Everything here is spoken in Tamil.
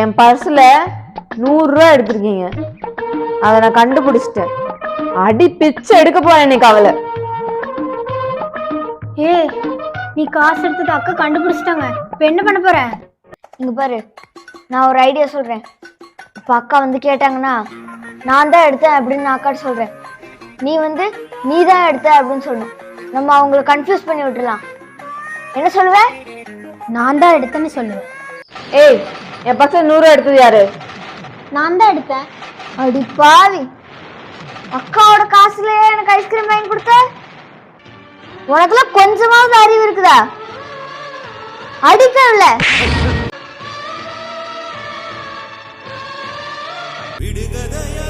என் பர்ஸ்ல நூறுரூவா எடுத்திருக்கீங்க. அதை நான் கண்டுபிடிச்சிட்டேன். அடி பிச்சை எடுக்க போறேன் இன்னைக்கு அவளை. ஏய் நீ காசு எடுத்தது அக்கா கண்டுபிடிச்சிட்டாங்க. இப்போ என்ன பண்ண போற? இங்க பாரு நான் ஒரு ஐடியா சொல்றேன். இப்போ அக்கா வந்து கேட்டாங்கன்னா நான் தான் எடுத்தேன் அப்படின்னு நான் அக்காட்ட சொல்றேன். நீ வந்து நீ தான் எடுத்த அப்படின்னு சொல்லணும். நம்ம அவங்கள கன்ஃபியூஸ் பண்ணி விட்டுலாம் என்ன சொல்லுவ? நான் தான் எடுத்தேன்னு சொல்லுவேன். ஏய் என் பசங்க நூறு எடுத்தது யாரு? நான் தான் எடுத்தேன். அடி பாவி. அக்காவோட காசுல எனக்கு ஐஸ்கிரீம் வாங்கி கொடுத்த? உனக்குலாம் கொஞ்சமாவது அறிவு இருக்குதா? அடிக்கல விடுகதையா